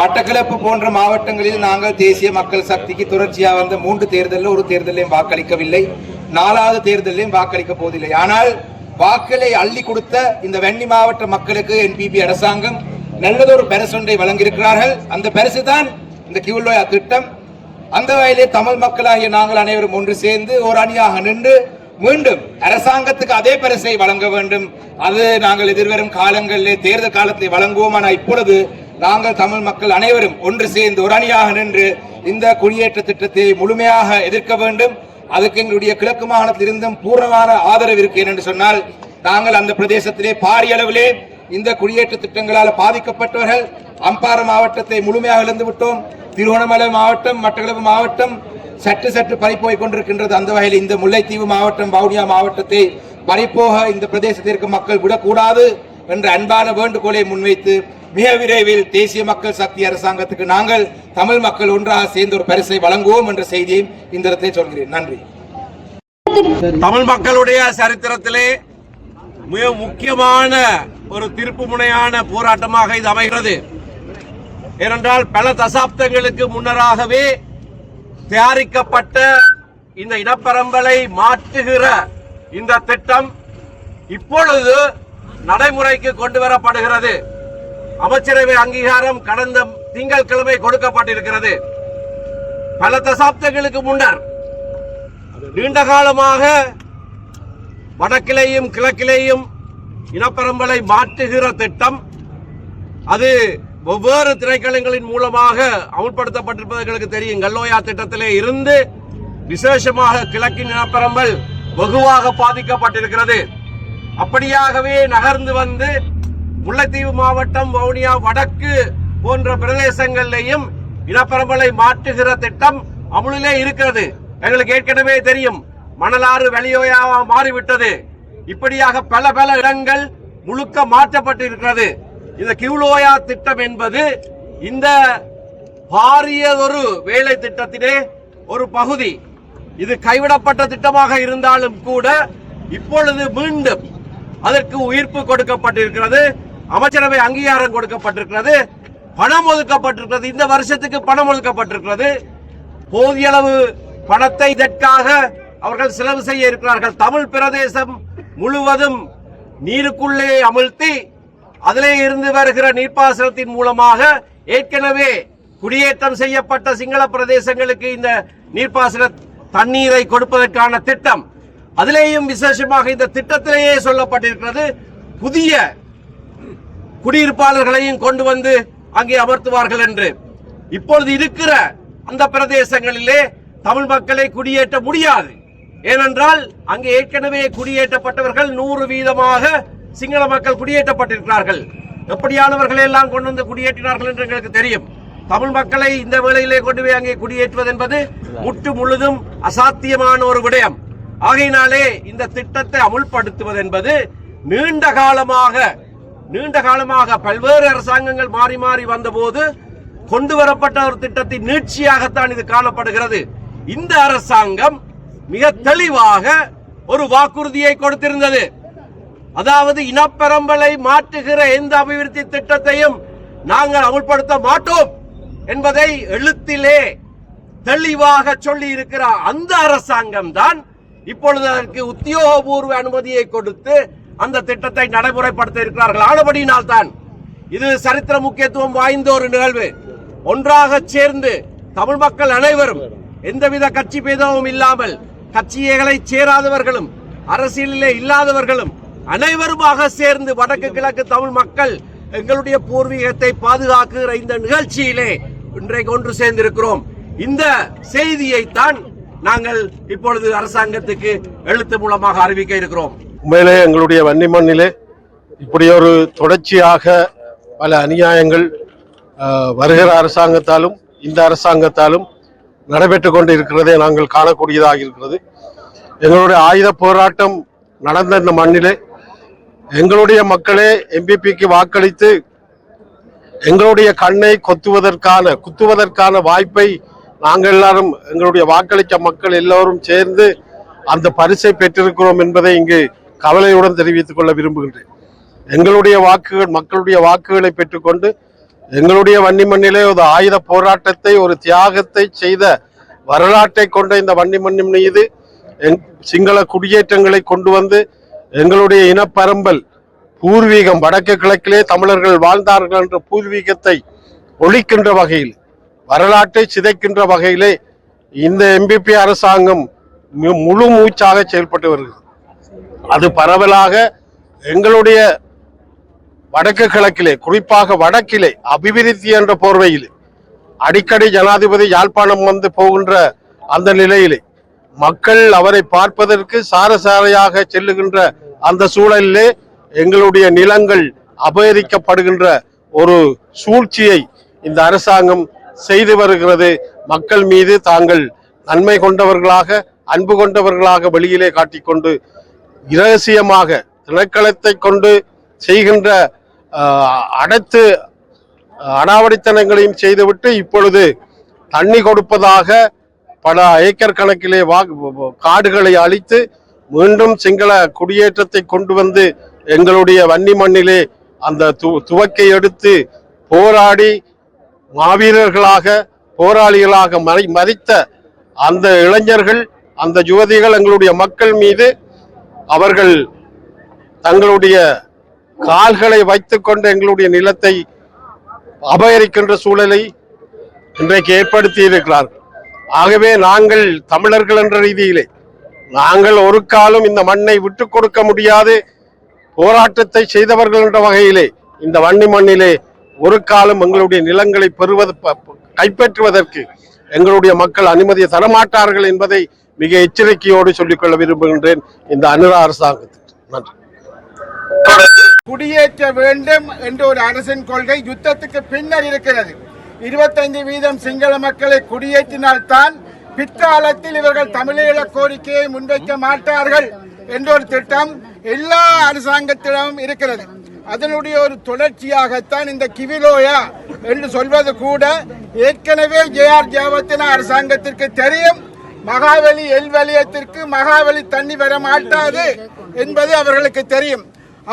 மட்டக்களப்பு போன்ற மாவட்டங்களில் நாங்கள் தேசிய மக்கள் சக்திக்கு தொடர்ச்சியாக வந்த மூன்று தேர்தலில் ஒரு தேர்தலையும் வாக்களிக்கவில்லை. நாலாவது தேர்தலையும் வாக்களிக்க போவதில்லை. ஆனால் வாக்களை அள்ளி கொடுத்த இந்த வெண்ணி மாவட்ட மக்களுக்கு என்பிபி அரசாங்கம் நல்லதொரு பரிசொன்றை வழங்கியிருக்கிறார்கள். அந்த பரிசு தான் இந்த கிவுலோயா திட்டம். அந்த வகையிலே தமிழ் மக்களாகிய நாங்கள் அனைவரும் ஒன்று சேர்ந்து ஒரு அணியாக நின்று மீண்டும் அரசாங்கத்துக்கு அதே பரிசை வழங்க வேண்டும். அது நாங்கள் எதிர்வரும் காலங்களிலே தேர்தல் காலத்தை வழங்குவோம். ஆனால் இப்பொழுது நாங்கள் தமிழ் மக்கள் அனைவரும் ஒன்று சேர்ந்து ஒரு அணியாக நின்று இந்த குடியேற்ற திட்டத்தை முழுமையாக எதிர்க்க வேண்டும். அதுக்கு எங்களுடைய கிழக்கு மாகாணத்தில் இருந்தும் பூர்ணமான ஆதரவு இருக்கிறேன் என்று சொன்னால் நாங்கள் அந்த பிரதேசத்திலே பாரிய அளவிலே இந்த குடியேற்ற திட்டங்களால் பாதிக்கப்பட்டவர்கள். அம்பாறை மாவட்டத்தை முழுமையாக இழந்து விட்டோம். திருவண்ணாமலை மாவட்டம் மட்டக்களப்பு மாவட்டம் சற்று சற்று பறிப்போய் கொண்டிருக்கின்றது. அந்த வகையில் இந்த முல்லைத்தீவு மாவட்டம் வவுனியா மாவட்டத்தை பறிப்போக இந்த பிரதேசத்திற்கு மக்கள் விடக்கூடாது என்ற அன்பான வேண்டுகோளை முன்வைத்து மிக விரைவில் தேசிய மக்கள் சக்தி அரசாங்கத்துக்கு நாங்கள் தமிழ் மக்கள் ஒன்றாக சேர்ந்து ஒரு பரிசை வழங்குவோம் என்ற செய்தியை இந்த இடத்தில் சொல்கிறேன். நன்றி. தமிழ் மக்களுடைய சரித்திரத்திலே மிக முக்கியமான ஒரு திருப்பு முனையான போராட்டமாக இது அமைகிறது. ஏனென்றால் பல தசாப்தங்களுக்கு முன்னராகவே தயாரிக்கப்பட்ட இந்த இனப்பரம்பலை மாற்றுகிற இந்த திட்டம் இப்பொழுது நடைமுறைக்கு கொண்டு வரப்படுகிறது. அமைச்சரவை அங்கீகாரம் கடந்த திங்கட்கிழமை கொடுக்கப்பட்டிருக்கிறது. பல தசாப்தங்களுக்கு முன்னர் நீண்ட காலமாக வடக்கிலேயும் கிழக்கிலேயும் இனப்பரம்பலை மாற்றுகிற திட்டம் அது வெவ்வேறு திரைக்களங்களின் மூலமாக அமுல்படுத்தப்பட்டிருப்பது எங்களுக்கு தெரியும். கல்லோயா திட்டத்திலே இருந்து விசேஷமாக கிழக்கின் இனப்பரம்பல் வெகுவாக பாதிக்கப்பட்டிருக்கிறது. அப்படியாகவே நகர்ந்து வந்து முல்லைத்தீவு மாவட்டம் வவுனியா வடக்கு போன்ற பிரதேசங்களிலேயும் இனப்பரம்பலை மாற்றுகிற திட்டம் அமுலிலே இருக்கிறது. எங்களுக்கு ஏற்கனவே தெரியும். மணலாறு வெளியோயாக மாறிவிட்டது. இப்படியாக பல பல இடங்கள் முழுக்க மாற்றப்பட்டிருக்கிறது. இந்த கியூலோயா திட்டம் என்பது இந்த பாரியதொரு வேலை திட்டத்திலே ஒரு பகுதி. இது கைவிடப்பட்ட திட்டமாக இருந்தாலும் கூட இப்பொழுது மீண்டும் அதற்கு உயிர்ப்பு கொடுக்கப்பட்டிருக்கிறது. அமைச்சரவை அங்கீகாரம் கொடுக்கப்பட்டிருக்கிறது பணம் ஒதுக்கப்பட்டிருக்கிறது இந்த வருஷத்துக்கு பணம் ஒதுக்கப்பட்டிருக்கிறது. போதிய அளவு பணத்தை இதற்காக அவர்கள் செலவு செய்ய இருக்கிறார்கள். தமிழ் பிரதேசம் முழுவதும் நீருக்குள்ளே அமிழ்த்தி அதிலே இருந்து வருகிற நீர்ப்பாசனத்தின் மூலமாக ஏற்கனவே குடியேற்றம் செய்யப்பட்ட சிங்கள பிரதேசங்களுக்கு இந்த நீர்ப்பாசன தண்ணீரை கொடுப்பதற்கான திட்டம். அதிலேயும் விசேஷமாக இந்த திட்டத்திலேயே சொல்லப்பட்டிருக்கிறது புதிய குடியிருப்பாளர்களையும் கொண்டு வந்து அங்கே அமர்த்துவார்கள் என்று. இப்பொழுது இருக்கிற அந்த பிரதேசங்களிலே தமிழ் மக்களை குடியேற்ற முடியாது. ஏனென்றால் அங்கே ஏற்கனவே குடியேற்றப்பட்டவர்கள் நூறு வீதமாக சிங்கள மக்கள் குடியேற்றப்பட்டிருக்கிறார்கள். எப்படியானவர்களை எல்லாம் கொண்டு வந்து குடியேற்றினார்கள் என்று எங்களுக்கு தெரியும். தமிழ் மக்களை இந்த வேளையிலே கொண்டு போய் அங்கே குடியேற்றுவது என்பது முற்று முழுதும் அசாத்தியமான ஒரு விடயம். ஆகையினாலே இந்த திட்டத்தை அமுல்படுத்துவது என்பது நீண்ட காலமாக நீண்ட காலமாக பல்வேறு அரசாங்கங்கள் மாறி மாறி வந்தபோது கொண்டு வரப்பட்ட ஒரு திட்டத்தின் நீட்சியாகத்தான் இது காணப்படுகிறது. இந்த அரசாங்கம் மிக தெளிவாக ஒரு வாக்குறுதியை கொடுத்திருந்தது. அதாவது இனப்பெரம்பலை மாற்றுகிற எந்த அபிவிருத்தி திட்டத்தையும் நாங்கள் அமுல்படுத்த மாட்டோம் என்பதை எழுத்திலே தெளிவாக சொல்லி இருக்கிற அந்த அரசாங்கம் தான் இப்பொழுது அதற்கு உத்தியோகபூர்வ அனுமதியை கொடுத்து அந்த திட்டத்தை நடைமுறைப்படுத்த இருக்கிறார்கள். ஆனபடியினால் தான் இது சரித்திர முக்கியத்துவம் வாய்ந்த ஒரு நிகழ்வு. ஒன்றாக சேர்ந்து தமிழ் மக்கள் அனைவரும் எந்தவித கட்சி பேதமும் இல்லாமல் கட்சிகளை சேராதவர்களும் அரசியலிலே இல்லாதவர்களும் அனைவருமாக சேர்ந்து வடக்கு கிழக்கு தமிழ் மக்கள் எங்களுடைய பூர்வீகத்தை பாதுகாக்குகிற இந்த நிகழ்ச்சியிலே இன்றைக்கு ஒன்று சேர்ந்திருக்கிறோம். இந்த செய்தியை தான் நாங்கள் இப்பொழுது அரசாங்கத்துக்கு எழுத்து மூலமாக அறிவிக்க இருக்கிறோம். உண்மையிலே எங்களுடைய வன்னி மண்ணிலே இப்படி ஒரு தொடர்ச்சியாக பல அநியாயங்கள் வருகிற அரசாங்கத்தாலும் இந்த அரசாங்கத்தாலும் நடைபெற்று கொண்டு இருக்கிறதை நாங்கள் காணக்கூடியதாக இருக்கிறது. எங்களுடைய ஆயுத போராட்டம் நடந்த இந்த மண்ணிலே எங்களுடைய மக்களே எம்பிபிக்கு வாக்களித்து எங்களுடைய கண்ணை கொத்துவதற்கான குத்துவதற்கான வாய்ப்பை நாங்கள் எல்லாரும் எங்களுடைய வாக்களித்த மக்கள் எல்லோரும் சேர்ந்து அந்த பரிசை பெற்றிருக்கிறோம் என்பதை இங்கு கவலையுடன் தெரிவித்துக் கொள்ள விரும்புகின்றேன். எங்களுடைய வாக்குகள் மக்களுடைய வாக்குகளை பெற்றுக்கொண்டு எங்களுடைய வன்னி மண்ணிலே ஒரு ஆயுத போராட்டத்தை ஒரு தியாகத்தை செய்த வரலாற்றை கொண்ட இந்த வன்னி மண்ணின் மீது எங்- சிங்கள குடியேற்றங்களை கொண்டு வந்து எங்களுடைய இனப்பரம்பல் பூர்வீகம் வடக்கு கிழக்கிலே தமிழர்கள் வாழ்ந்தார்கள் என்ற பூர்வீகத்தை ஒழிக்கின்ற வகையில் வரலாற்றை சிதைக்கின்ற வகையிலே இந்த எம்பிபி அரசாங்கம் மு- முழு மூச்சாக செயல்பட்டு வருகிறது. அது பரவலாக எங்களுடைய வடக்கு கிழக்கிலே குறிப்பாக வடக்கிலே அபிவிருத்தி என்ற போர்வையில் அடிக்கடி ஜனாதிபதி யாழ்ப்பாணம் வந்து போகின்ற அந்த நிலையிலே மக்கள் அவரை பார்ப்பதற்கு சாரசாரையாக செல்லுகின்ற அந்த சூழலிலே எங்களுடைய நிலங்கள் அபகரிக்கப்படுகின்ற ஒரு சூழ்ச்சியை இந்த அரசாங்கம் செய்து வருகிறது. மக்கள் மீது தாங்கள் நன்மை கொண்டவர்களாக அன்பு கொண்டவர்களாக வெளியிலே காட்டிக்கொண்டு இரகசியமாக திணைக்களத்தை கொண்டு செய்கின்ற அனைத்து அனாவடித்தனங்களையும் செய்துவிட்டு இப்பொழுது தண்ணி கொடுப்பதாக பல ஏக்கர் கணக்கிலே வா காடுகளை அழித்து மீண்டும் சிங்கள குடியேற்றத்தை கொண்டு வந்து எங்களுடைய வன்னி மண்ணிலே அந்த து துவக்கை எடுத்து போராடி மாவீரர்களாக போராளிகளாக மறை மறித்த அந்த இளைஞர்கள் அந்த யுவதிகள் எங்களுடைய மக்கள் மீது அவர்கள் தங்களுடைய கால்களை வைத்துக்கொண்டு எங்களுடைய நிலத்தை அபகரிக்கின்ற சூழலை இன்றைக்கு ஏற்படுத்தி இருக்கிறார்கள் ஆகவே நாங்கள் தமிழர்கள் என்ற ரீதியிலே நாங்கள் ஒரு காலம் இந்த மண்ணை விட்டு கொடுக்க முடியாது. போராட்டத்தை செய்தவர்கள் என்ற வகையிலே இந்த வன்னி மண்ணிலே ஒரு காலம் எங்களுடைய நிலங்களை பெறுவது ப- கைப்பற்றுவதற்கு எங்களுடைய மக்கள் அனுமதியை தரமாட்டார்கள் என்பதை மிக எச்சரிக்கையோடு சொல்லிக்கொள்ள விரும்புகின்றேன். இந்த அனுரா அரசாங்கத்திற்கு. நன்றி. குடியேற்ற வேண்டும் என்ற ஒரு அரசின் கொள்கை யுத்தத்துக்கு பின்னர் இருக்கிறது. இருபத்தைந்து வீதம் சிங்கள மக்களை குடியேற்றினால்தான் பிற்காலத்தில் இவர்கள் தமிழீழ கோரிக்கையை முன்வைக்க மாட்டார்கள் என்ற ஒரு திட்டம் எல்லா அரசாங்கத்திடமும் இருக்கிறது. அதனுடைய ஒரு தொடர்ச்சியாகத்தான் இந்த கிவிலோயா என்று சொல்வது கூட ஏற்கனவே ஜேஆர் ஆர் அரசாங்கத்திற்கு தெரியும். மகாவலி எல் வலயத்திற்கு மகாவலி தண்ணி வர மாட்டாது என்பது அவர்களுக்கு தெரியும்.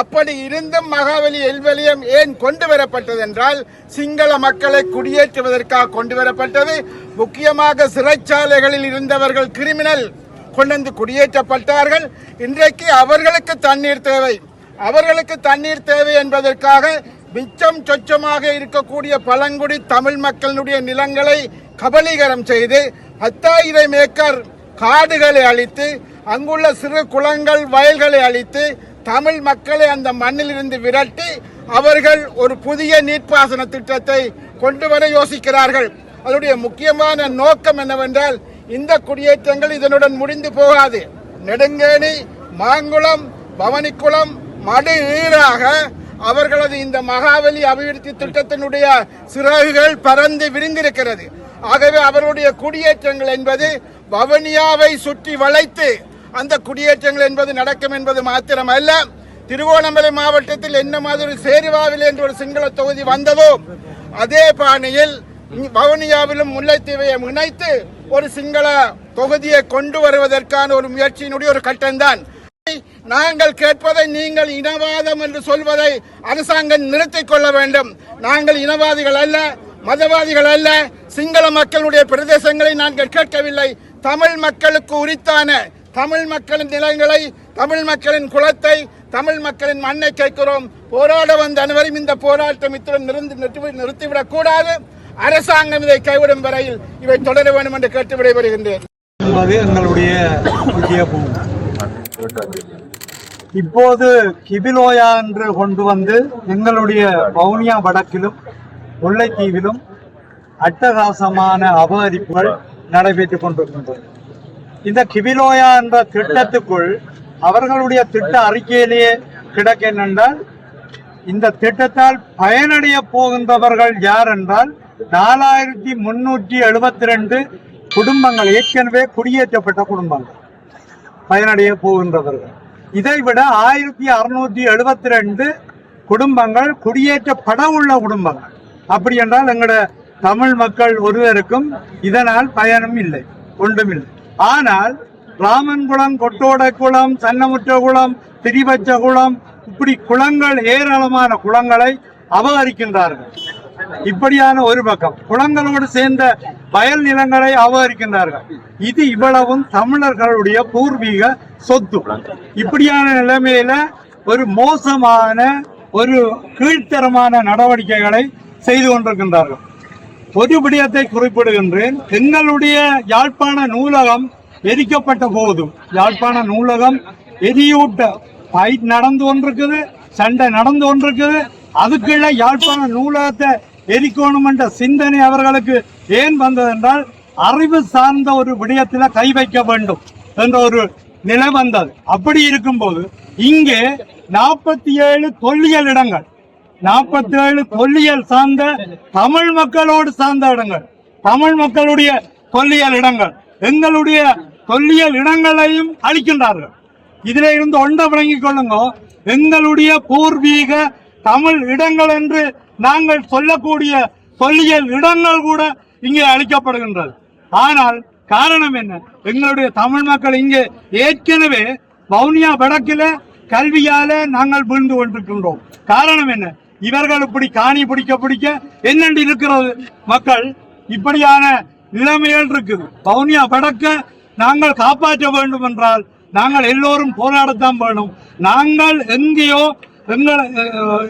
அப்படி இருந்தும் மகாவலி எல்வலியம் ஏன் கொண்டு வரப்பட்டது என்றால் சிங்கள மக்களை குடியேற்றுவதற்காக கொண்டு வரப்பட்டது. முக்கியமாக சிறைச்சாலைகளில் இருந்தவர்கள் கிரிமினல் கொண்டு வந்து குடியேற்றப்பட்டார்கள். இன்றைக்கு அவர்களுக்கு தண்ணீர் தேவை. அவர்களுக்கு தண்ணீர் தேவை என்பதற்காக மிச்சம் சொச்சமாக இருக்கக்கூடிய பழங்குடி தமிழ் மக்களுடைய நிலங்களை கபலீகரம் செய்து பத்தாயிரம் ஏக்கர் காடுகளை அழித்து அங்குள்ள சிறு குளங்கள் வயல்களை அழித்து தமிழ் மக்களை அந்த மண்ணிலிருந்து விரட்டி அவர்கள் ஒரு புதிய நீர்ப்பாசன திட்டத்தை கொண்டு வர யோசிக்கிறார்கள். அதனுடைய முக்கியமான நோக்கம் என்னவென்றால் இந்த குடியேற்றங்கள் இதனுடன் முடிந்து போகாது. நெடுங்கேணி மாங்குளம் பவனிக்குளம் மடு அவர்களது இந்த மகாவலி அபிவிருத்தி திட்டத்தினுடைய சிறகுகள் பறந்து விரிந்திருக்கிறது. ஆகவே அவருடைய குடியேற்றங்கள் என்பது வவனியாவை சுற்றி வளைத்து அந்த குடியேற்றங்கள் என்பது நடக்கும் என்பது மாத்திரமல்ல. திருவோணமலை மாவட்டத்தில் என்ன மாதிரி சேருவாவில் என்ற ஒரு சிங்கள தொகுதி வந்ததோ அதே பாணியில் வவுனியாவிலும் முல்லைத்தீவையும் இணைத்து ஒரு சிங்கள தொகுதியை கொண்டு வருவதற்கான ஒரு முயற்சியினுடைய ஒரு கட்டம்தான். நாங்கள் கேட்பதை நீங்கள் இனவாதம் என்று சொல்வதை அரசாங்கம் நிறுத்திக் கொள்ள வேண்டும். நாங்கள் இனவாதிகள் அல்ல மதவாதிகள் அல்ல சிங்கள மக்களுடைய பிரதேசங்களை நாங்கள் கேட்கவில்லை. தமிழ் மக்களுக்கு உரித்தான தமிழ் மக்களின் நிலங்களை தமிழ் மக்களின் குலத்தை தமிழ் மக்களின் மண்ணை கேட்கிறோம். போராட வந்த அனைவரும் இந்த போராட்டம் இத்துடன் நிறுத்தி நிறுத்திவிடக் கூடாது. அரசாங்கம் இதை கைவிடும் வரையில் இவை தொடர வேண்டும் என்று கேட்டு விடைபெறுகின்றேன் என்பது எங்களுடைய முக்கிய இப்போது கிபிலோயா என்று கொண்டு வந்து எங்களுடைய வவுனியா வடக்கிலும் முல்லைத்தீவிலும் அட்டகாசமான அபகரிப்புகள் நடைபெற்றுக் கொண்டிருக்கின்றன இந்த கிபிலோயா என்ற திட்டத்துக்குள் அவர்களுடைய திட்ட அறிக்கையிலேயே கிடக்க என்னென்றால் இந்த திட்டத்தால் பயனடைய போகின்றவர்கள் யார் என்றால் நாலாயிரத்தி முன்னூற்றி எழுபத்தி ரெண்டு குடும்பங்கள் ஏற்கனவே குடியேற்றப்பட்ட குடும்பங்கள் பயனடைய போகின்றவர்கள். இதைவிட ஆயிரத்தி அறுநூத்தி எழுபத்தி ரெண்டு குடும்பங்கள் குடியேற்றப்பட உள்ள குடும்பங்கள். அப்படி என்றால் எங்களோட தமிழ் மக்கள் ஒருவருக்கும் இதனால் பயனும் இல்லை ஒன்றும் இல்லை. ஆனால் ராமன்குளம் கொட்டோடக்குளம் சன்னமுற்றகுளம் திரிபச்சகுளம் இப்படி குளங்கள் ஏராளமான குளங்களை அபகரிக்கின்றார்கள். இப்படியான ஒரு பக்கம். குளங்களோடு சேர்ந்த வயல் நிலங்களை அபகரிக்கின்றார்கள். இது இவ்வளவும் தமிழர்களுடைய பூர்வீக சொத்து. இப்படியான நிலைமையில ஒரு மோசமான ஒரு கீழ்த்தரமான நடவடிக்கைகளை செய்து கொண்டிருக்கின்றார்கள். ஒரு விடயத்தை குறிப்பிடுகின்றேன். எங்களுடைய யாழ்ப்பாண நூலகம் எரிக்கப்பட்ட போதும் யாழ்ப்பாண நூலகம் எரியூட்ட ஃபைட் நடந்து கொண்டிருக்குது சண்டை நடந்து கொண்டிருக்குது. அதுக்குள்ள யாழ்ப்பாண நூலகத்தை எரிக்கணும் என்ற சிந்தனை அவர்களுக்கு ஏன் வந்ததென்றால் அறிவு சார்ந்த ஒரு விடயத்தில் கை வைக்க வேண்டும் என்ற ஒரு நிலை வந்தது. அப்படி இருக்கும்போது இங்கே நாற்பத்தி ஏழு தொல்லியல் இடங்கள் நாற்பத்தி ஏழு தொல்லியல் சார்ந்த தமிழ் மக்களோடு சார்ந்த இடங்கள் தமிழ் மக்களுடைய தொல்லியல் இடங்கள் எங்களுடைய தொல்லியல் இடங்களையும் அளிக்கின்றார்கள். இதில் இருந்து ஒன்றை விளங்கிக் கொள்ளுங்க எங்களுடைய பூர்வீக தமிழ் இடங்கள் என்று நாங்கள் சொல்லக்கூடிய தொல்லியல் இடங்கள் கூட இங்கே அளிக்கப்படுகின்றது. ஆனால் காரணம் என்ன? எங்களுடைய தமிழ் மக்கள் இங்கே ஏற்கனவே வவுனியா வடக்கில கல்வியால நாங்கள் வீழ்ந்து கொண்டிருக்கின்றோம். காரணம் என்ன? இவர்கள் இப்படி காணி பிடிக்க பிடிக்க என்னென்று இருக்கிறது? மக்கள் இப்படியான நிலைமைகள் இருக்குது. வவுனியா வடக்க நாங்கள் காப்பாற்ற வேண்டும் என்றால் நாங்கள் எல்லோரும் போராடத்தான் வேணும். நாங்கள் எங்கேயோ எங்களை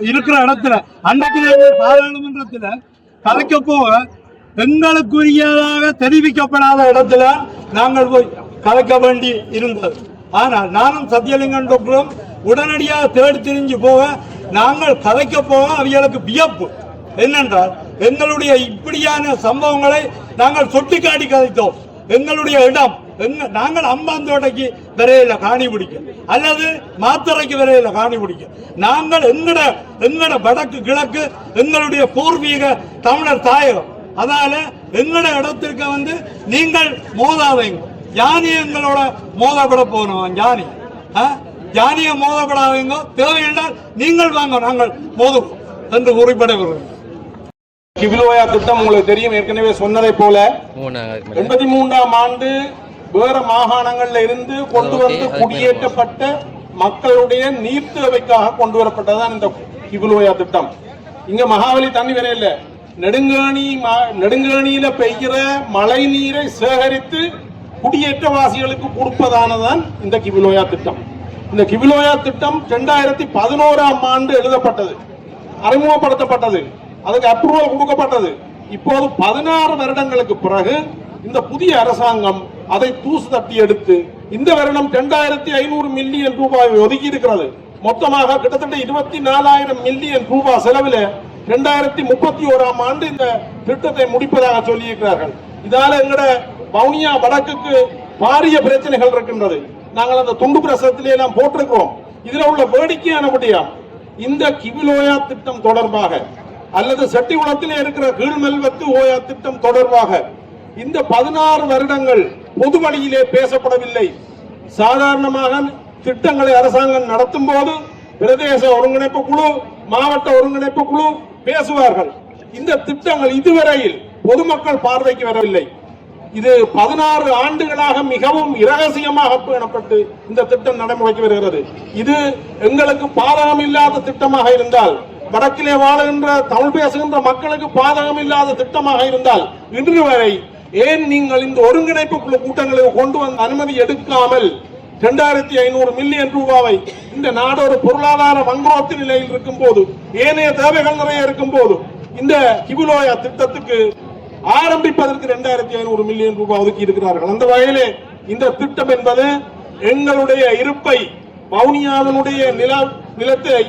இருக்கிற இடத்துல அன்றைக்கு பாராளுமன்றத்தில் கலைக்க போக எங்களுக்குரியதாக தெரிவிக்கப்படாத இடத்துல நாங்கள் போய் கலைக்க வேண்டி இருந்தது. ஆனால் நானும் சத்தியலிங்கன் டாக்டரும் உடனடியாக தேடி திரிஞ்சு போக நாங்கள் கலைக்க போக அவர்களுக்கு வியப்பு. என்னென்றால் எங்களுடைய இப்படியான சம்பவங்களை நாங்கள் சுட்டிக்காட்டி கதைத்தோம். எங்களுடைய இடம் எங்க நாங்கள் அம்பாந்தோட்டைக்கு விரையில காணி பிடிக்க அல்லது மாத்தறைக்கு விரையில காணி பிடிக்க நாங்கள் எங்கட எங்கட வடக்கு கிழக்கு எங்களுடைய பூர்வீக தமிழர் தாயகம். அதனால எங்கட இடத்திற்கு வந்து நீங்கள் மோதாதீங்க. யானி எங்களோட மோதப்பட போகணும் யானி. ஆ? யானியை மோதப்படாதீங்க. தேவை என்றால் நீங்கள் வாங்க நாங்கள் மோதுவோம் என்று குறிப்பிட கிவிலோயா திட்டம் உங்களுக்கு தெரியும் ஏற்கனவே சொன்னதை போல எண்பத்தி மூன்றாம் ஆண்டு வேற மாகாணங்கள்ல இருந்து கொண்டு வந்து குடியேற்றப்பட்ட மக்களுடைய நீர் தேவைக்காக கொண்டு வரப்பட்டதுதான் இந்த கிவிலோயா திட்டம். இங்க மகாவலி தண்ணி வர இல்ல. நெடுங்கேணி நெடுங்கேணியில பெய்கிற மழை நீரை சேகரித்து குடியேற்றவாசிகளுக்கு கொடுப்பதானதான் இந்த கிவிலோயா திட்டம். இந்த கிவிலோயா திட்டம் ரெண்டாயிரத்தி பதினோராம் ஆண்டு எழுதப்பட்டது. அறிமுகப்படுத்தப்பட்டது. அதுக்கு அப்ரூவல் கொடுக்கப்பட்டது. இப்போது பதினாறு வருடங்களுக்கு பிறகு இந்த புதிய அரசாங்கம் அதை தூசு தட்டி எடுத்து இந்த வருடம் இரண்டாயிரத்தி ஐநூறு மில்லியன் ரூபாய் ஒதுக்கி இருக்கிறது மொத்தமாக கிட்டத்தட்ட இருபத்தி நாலாயிரம் மில்லியன் ரூபாய் செலவில் இரண்டாயிரத்தி முப்பத்தி ஓராம் ஆண்டு இந்த திட்டத்தை முடிப்பதாக சொல்லியிருக்கிறார்கள். இதால எங்கட வவுனியா வடக்குக்கு பாரிய பிரச்சனைகள் இருக்கின்றது. நாங்கள் அந்த துண்டு பிரசத்திலே எல்லாம் போட்டிருக்கிறோம். இதுல உள்ள வேடிக்கையான விடயம் இந்த கிவிலோயா திட்டம் தொடர்பாக அல்லது செட்டிகுளத்திலே இருக்கிற கீழ்மெல்வத்து ஓயா திட்டம் தொடர்பாக இந்த பதினாறு வருடங்கள் பொது வழியிலே பேசப்படவில்லை. சாதாரணமாக திட்டங்களை அரசாங்கம் நடத்தும் போது பிரதேச ஒருங்கிணைப்பு குழு மாவட்ட ஒருங்கிணைப்பு குழு பேசுவார்கள். இந்த திட்டங்கள் இதுவரையில் பொதுமக்கள் பார்வைக்கு வரவில்லை. இது பதினாறு ஆண்டுகளாக மிகவும் இரகசியமாக பேணப்பட்டு இந்த திட்டம் நடைமுறைக்கு வருகிறது. இது எங்களுக்கு பாதகம் இல்லாத திட்டமாக இருந்தால் வடக்கிலே வாழுகின்ற தமிழ் பேசுகின்ற மக்களுக்கு பாதகம் இல்லாத திட்டமாக இருந்தால் இன்று வரை ஏன் நீங்கள் இந்த ஒருங்கிணைப்பு குழு கூட்டங்களை கொண்டு வந்து அனுமதி எடுக்காமல் இரண்டாயிரத்தி ஐநூறு மில்லியன் ரூபாவை இந்த நாடோட பொருளாதார வங்குரோத்து நிலையில் இருக்கும் போது ஏனைய தேவைகள் நிறைய இருக்கும் போது இந்த கிபுலோயா திட்டத்துக்கு ஆரம்பிப்பதற்கு இரண்டாயிரத்தி ஐநூறு மில்லியன் ரூபாய் ஒதுக்கி இருக்கிறார்கள். அந்த வகையிலே இந்த திட்டம் என்பது எங்களுடைய இருப்பை வவுனியாவினுடைய நில நிலத்தை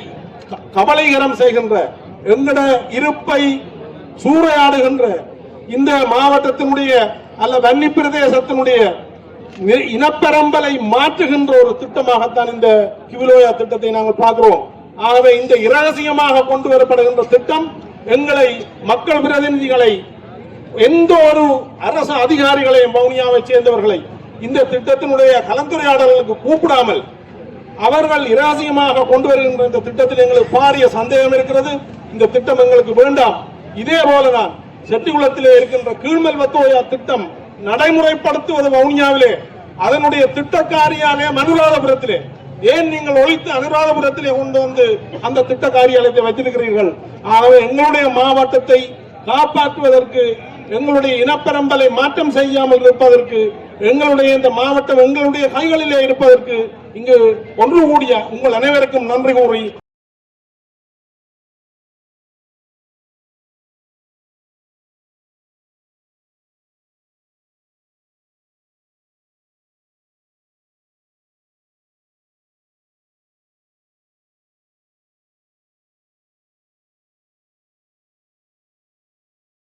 க- கபலீகரம் செய்கின்ற எங்கட இருப்பை சூறையாடுகின்ற இந்த மாவட்டத்தினுடைய அல்ல வன்னி பிரதேசத்தினுடைய நி- இனப்பெரம்பலை மாற்றுகின்ற ஒரு திட்டமாகத்தான் இந்த கிவிலோயா திட்டத்தை நாங்கள் பார்க்கிறோம். ஆகவே இந்த இரகசியமாக கொண்டு வரப்படுகின்ற திட்டம் எங்களை மக்கள் பிரதிநிதிகளை எந்த ஒரு அரசு அதிகாரிகளையும் வவுனியாவை சேர்ந்தவர்களை இந்த திட்டத்தினுடைய கலந்துரையாடல்களுக்கு கூப்பிடாமல் அவர்கள் இரகசியமாக கொண்டு வருகின்ற இந்த திட்டத்தில் எங்களுக்கு பாரிய சந்தேகம் இருக்கிறது. இந்த திட்டம் எங்களுக்கு வேண்டாம். இதே போலதான் செட்டிகுளத்திலே இருக்கின்ற கீழ்மல் வத்தோயா திட்டம் நடைமுறைப்படுத்துவது வவுனியாவிலே அதனுடைய திட்டக்காரியாலே அனுராதபுரத்திலே ஏன் நீங்கள் ஒழித்து அனுராதபுரத்திலே கொண்டு வந்து அந்த திட்ட காரியாலயத்தை வைத்திருக்கிறீர்கள்? ஆகவே எங்களுடைய மாவட்டத்தை காப்பாற்றுவதற்கு எங்களுடைய இனப்பரம்பலை மாற்றம் செய்யாமல் இருப்பதற்கு எங்களுடைய இந்த மாவட்டம் எங்களுடைய கைகளிலே இருப்பதற்கு இங்கு ஒன்று கூடிய உங்கள் அனைவருக்கும் நன்றி கூறி